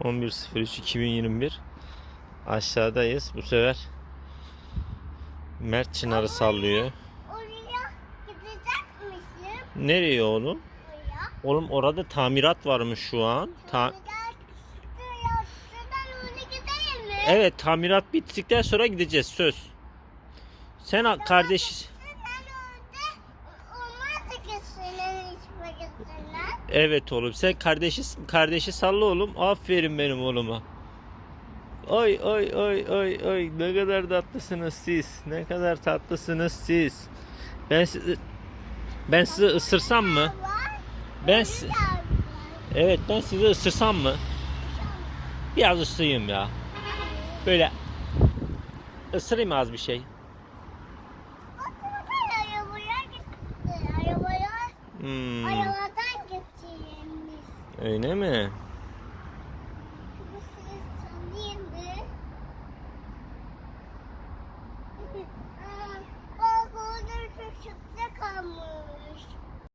11.03.2021 Aşağıdayız. Bu sefer Mert Çınar'ı sallıyor. Oraya? Nereye oğlum? Oraya. Oğlum orada tamirat varmış şu an. Ta- evet tamirat bittikten sonra gideceğiz söz. Sen kardeş orada Evet oğlum sen kardeşi kardeşi salla oğlum. Aferin benim oğluma. Oy oy oy oy oy ne kadar tatlısınız siz. Ne kadar tatlısınız siz. Ben sizi ben sizi ısırsam mı? Ben si- Evet ben sizi ısırsam mı? Biraz ısırayım ya. Böyle ısırayım az bir şey. Hmm. Öyle mi? Bak orada çocukta kalmış.